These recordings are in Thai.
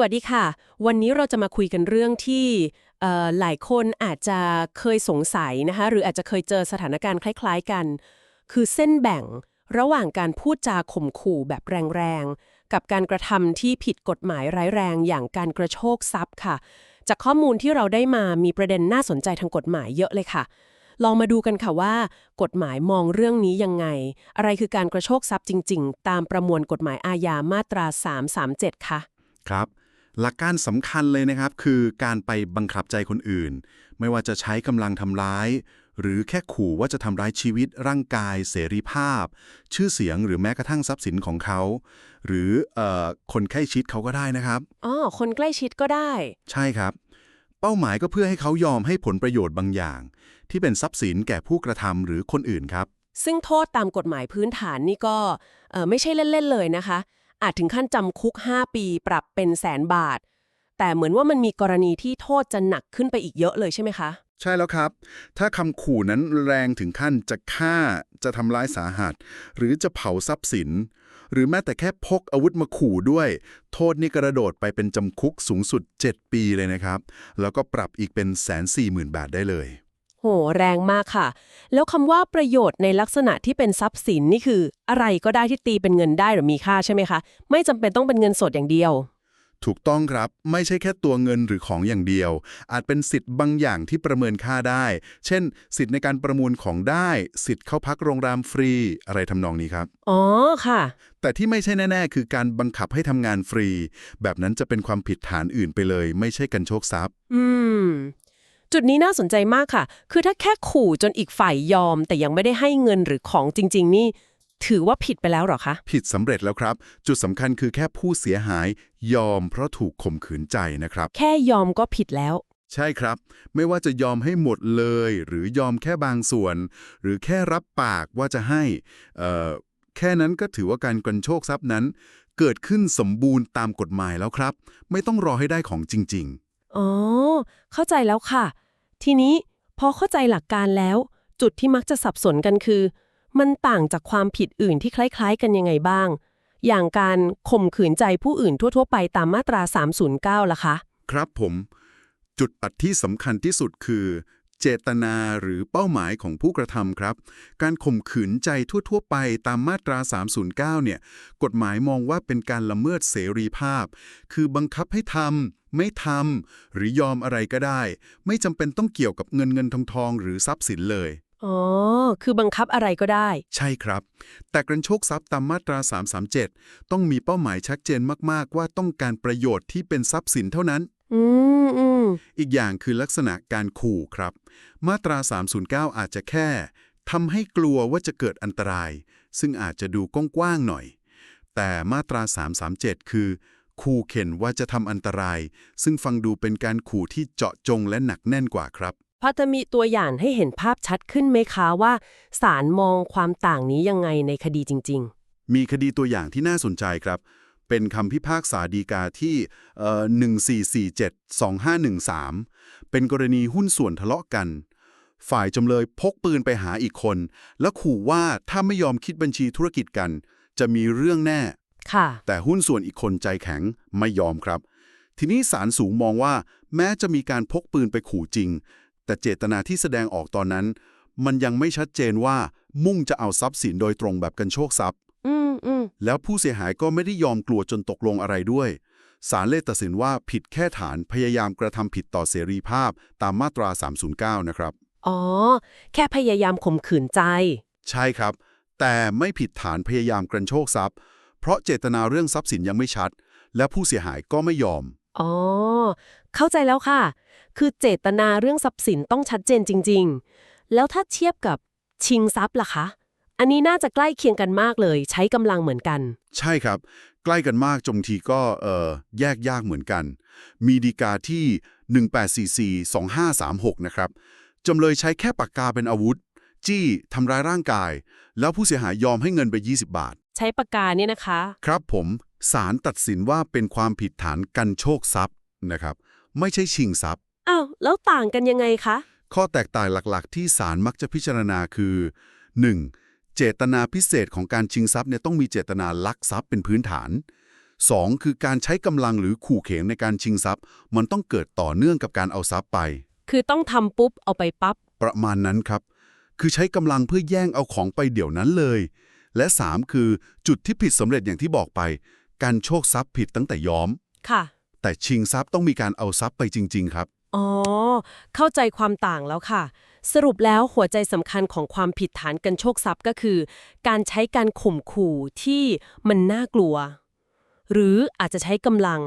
วัสดีค่ะ วันนี้เราจะมาคุยกันเรื่องที่หลายคนอาจจะเคยสงสัยนะคะหรืออาจจะเคยเจอสถานการณ์คล้าย ๆกัน คือเส้นแบ่งระหว่างการพูดจาข่มขู่แบบแรงๆ กับการกระทำที่ผิดกฎหมายร้ายแรงอย่างการกระโชกทรัพย์ค่ะ จากข้อมูลที่เราได้มามีประเด็นน่าสนใจทางกฎหมายเยอะเลยค่ะ ลองมาดูกันค่ะว่า กฎหมายมองเรื่องนี้ยังไง อะไรคือการกระโชกทรัพย์จริง ๆ ตามประมวลกฎหมายอาญามาตรา 337 ค่ะ ครับ หลักการสำคัญเลยนะครับ คือการไปบังคับใจคนอื่น ไม่ว่าจะใช้กำลังทำร้าย หรือแค่ขู่ว่าจะทำร้ายชีวิตร่างกาย เสรีภาพ ชื่อเสียงหรือแม้กระทั่งทรัพย์สินของเขา หรือเอ่อคนใกล้ชิดเขาก็ได้นะครับอ๋อคนใกล้ชิดก็ได้ ใช่ครับ เป้าหมายก็เพื่อให้เขายอมให้ผลประโยชน์บางอย่าง ที่เป็นทรัพย์สินแก่ผู้กระทำหรือคนอื่นครับซึ่งโทษตามกฎหมายพื้นฐานนี่ก็เอ่อไม่ใช่เล่นๆเลยนะคะ อาจถึงขั้นจำคุก 5 ปีปรับเป็นแสนบาท แต่เหมือนว่ามันมีกรณีที่โทษจะหนักขึ้นไปอีกเยอะเลยใช่ไหมคะ ใช่แล้วครับ ถ้าคำขู่นั้นแรงถึงขั้นจะฆ่า จะทำร้ายสาหัส หรือจะเผาทรัพย์สิน หรือแม้แต่แค่พกอาวุธมาขู่ด้วย โทษนี่กระโดดไปเป็นจำคุกสูงสุด 7 ปีเลยนะครับ แล้วก็ปรับอีกเป็นแสนสี่หมื่นบาทได้เลย แรงมากค่ะ แล้วคำว่าประโยชน์ในลักษณะที่เป็นทรัพย์สินนี่คือ อะไรก็ได้ที่ตีเป็นเงินได้หรือมีค่าใช่ไหมคะ ไม่จำเป็นต้องเป็นเงินสดอย่างเดียว ถูกต้องครับไม่ใช่แค่ตัวเงินหรือของอย่างเดียว อาจเป็นสิทธิ์บางอย่างที่ประเมินค่าได้ เช่น สิทธิ์ในการประมูลของได้ สิทธิ์เข้าพักโรงแรมฟรีอะไรทำนองนี้ครับ อ๋อค่ะ แต่ที่ไม่ใช่แน่ ๆ คือการบังคับให้ทำงานฟรี แบบนั้นจะเป็นความผิดฐานอื่นไปเลย ไม่ใช่กันโชคทรัพย์ อืม จุดนี้น่าสนใจมากค่ะ คือถ้าแค่ขู่จนอีกฝ่ายยอม แต่ยังไม่ได้ให้เงินหรือของจริง ๆ นี่ ถือว่าผิดไปแล้วเหรอคะ ผิดสำเร็จแล้วครับ จุดสำคัญคือแค่ผู้เสียหาย ยอมเพราะถูกข่มขืนใจนะครับ แค่ยอมก็ผิดแล้ว ใช่ครับ ไม่ว่าจะยอมให้หมดเลย หรือยอมแค่บางส่วน หรือแค่รับปากว่าจะให้เอ่อแค่นั้นก็ถือว่าการกันโชคทรัพย์นั้น เกิดขึ้นสมบูรณ์ตามกฎหมายแล้วครับ ไม่ต้องรอให้ได้ของจริงอ๋อ เข้าใจแล้วค่ะ ทีนี้พอเข้าใจหลักการแล้ว จุดที่มักจะสับสนกันคือ มันต่างจากความผิดอื่นที่คล้าย ๆ กันยังไงบ้าง อย่างการข่มขืนใจผู้อื่นทั่ว ๆ ไปตามมาตรา 309ล่ะคะ ครับผม จุดตัดที่สำคัญที่สุดคือ เจตนาหรือเป้าหมายของผู้กระทำครับ การข่มขืนใจทั่ว ๆ ไปตามมาตรา 309 เนี่ย กฎหมายมองว่าเป็นการละเมิดเสรีภาพ คือบังคับให้ทำ ไม่ทำหรือยอมอะไรก็ได้ ไม่จำเป็นต้องเกี่ยวกับเงินเงินทองทองหรือทรัพย์สินเลย อ๋อ คือบังคับอะไรก็ได้ ใช่ครับ แต่กระโชคทรัพย์ตามมาตรา 337 ต้องมีเป้าหมายชัดเจนมากๆ ว่าต้องการประโยชน์ที่เป็นทรัพย์สินเท่านั้น อืมอืมอีกอย่างคือลักษณะการขู่ครับ มาตรา 309 อาจจะแค่ทำให้กลัวว่าจะเกิดอันตราย ซึ่งอาจจะดูกว้างๆหน่อย แต่มาตรา 337 คือ ขู่เข็นว่าจะทำอันตราย ซึ่งฟังดูเป็นการขู่ที่เจาะจงและหนักแน่นกว่าครับ พอจะมีตัวอย่างให้เห็นภาพชัดขึ้นไหมคะว่าศาลมองความต่างนี้ยังไงในคดีจริงมีคดีตัวอย่างที่น่าสนใจครับ เป็นคำพิพากษาดีกาที่เอ่อ1447-2513 เป็นกรณีหุ้นส่วนทะเลาะกันฝ่ายจำเลยพกปืนไปหาอีกคน แล้วขู่ว่าถ้าไม่ยอมคิดบัญชีธุรกิจกัน จะมีเรื่องแน่ๆค่ะ แต่หุ้นส่วนอีกคนใจแข็งไม่ยอมครับ ทีนี้ศาลสูงมองว่า แม้จะมีการพกปืนไปขู่จริง แต่เจตนาที่แสดงออกตอนนั้น มันยังไม่ชัดเจนว่ามุ่งจะเอาทรัพย์สินโดยตรงแบบกันโชคทรัพย์อืมอืมแล้วผู้เสียหายก็ไม่ได้ยอมกลัวจนตกลงอะไรด้วยศาลเลยตัดสินว่าผิดแค่ฐานพยายามกระทำผิดต่อเสรีภาพตามมาตรา 309 นะครับ อ๋อ แค่พยายามข่มขืนใจ ใช่ครับ แต่ไม่ผิดฐานพยายามกระโชคทรัพย์ เพราะเจตนาเรื่องทรัพย์สินยังไม่ชัด และผู้เสียหายก็ไม่ยอม อ๋อ เข้าใจแล้วค่ะ คือเจตนาเรื่องทรัพย์สินต้องชัดเจนจริง ๆ แล้วถ้าเทียบกับชิงทรัพย์ล่ะคะ อันนี้น่าจะใกล้เคียงกันมากเลย ใช้กำลังเหมือนกัน ใช่ครับ ใกล้กันมากจงทีก็เอ่อแยกยากเหมือนกัน มีดีกาที่ 1844-2536 นะครับจำเลยใช้แค่ปากกาเป็นอาวุธ จี้ทำร้ายร่างกาย แล้วผู้เสียหายยอมให้เงินไป 20 บาท ใช้ปากกาเนี่ยนะคะ ครับผมศาลตัดสินว่าเป็นความผิดฐานกันโชคทรัพย์นะครับ ไม่ใช่ชิงทรัพย์ อ้าว แล้วต่างกันยังไงคะ ข้อแตกต่างหลักๆ ที่ศาลมักจะพิจารณาคือ 1. เจตนาพิเศษของการชิงทรัพย์เนี่ยต้องมีเจตนาลักทรัพย์เป็นพื้นฐาน 2. คือการใช้กำลังหรือขู่เข็นในการชิงทรัพย์ มันต้องเกิดต่อเนื่องกับการเอาทรัพย์ไป คือต้องทำปุ๊บเอาไปปั๊บประมาณนั้นครับ คือใช้กำลังเพื่อแย่งเอาของไปเดี๋ยวนั้นเลย และ 3 คือจุดที่ผิดสำเร็จอย่างที่บอกไป การโชคทรัพย์ผิดตั้งแต่ย้อม ค่ะ แต่ชิงทรัพย์ต้องมีการเอาทรัพย์ไปจริง ๆ ครับ อ๋อ เข้าใจความต่างแล้วค่ะ สรุปแล้วหัวใจสำคัญของความผิดฐานกันโชคทรัพย์ก็คือ การใช้การข่มขู่ที่มันน่ากลัว หรืออาจจะใช้กำลัง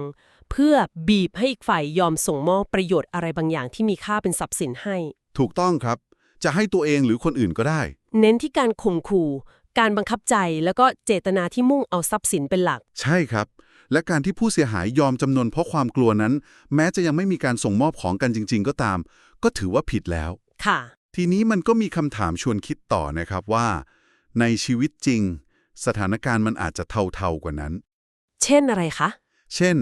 เพื่อบีบให้อีกฝ่ายยอมส่งมอบประโยชน์อะไรบางอย่างที่มีค่าเป็นทรัพย์สินให้ ถูกต้องครับ จะให้ตัวเองหรือคนอื่นก็ได้ เน้นที่การข่มขู่ การบังคับใจแล้วก็เจตนาที่มุ่งเอาทรัพย์สินเป็นหลัก ใช่ครับ และการที่ผู้เสียหายยอมจำนนเพราะความกลัวนั้น แม้จะยังไม่มีการส่งมอบของกันจริง ๆ ก็ตาม ก็ถือว่าผิดแล้ว ค่ะ ทีนี้มันก็มีคำถามชวนคิดต่อนะครับว่า ในชีวิตจริง สถานการณ์มันอาจจะเท่าๆกว่านั้น เช่นอะไรคะ เช่น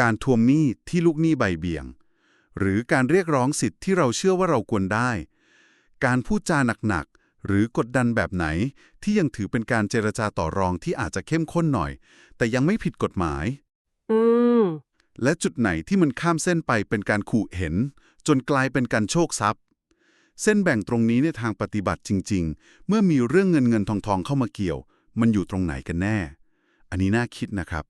การทวงหนี้ที่ลูกหนี้ใบเบี่ยง หรือการเรียกร้องสิทธิ์ที่เราเชื่อว่าเราควรได้ การพูดจาหนักๆ หรือกดดันแบบไหน ที่ยังถือเป็นการเจรจาต่อรองที่อาจจะเข้มข้นหน่อย แต่ยังไม่ผิดกฎหมาย อืม และจุดไหนที่มันข้ามเส้นไปเป็นการขู่เห็น จนกลายเป็นการโชคทรัพย์ เส้นแบ่งตรงนี้ในทางปฏิบัติจริง ๆ เมื่อมีเรื่องเงินเงินทองทองเข้ามาเกี่ยว มันอยู่ตรงไหนกันแน่ อันนี้น่าคิดนะครับ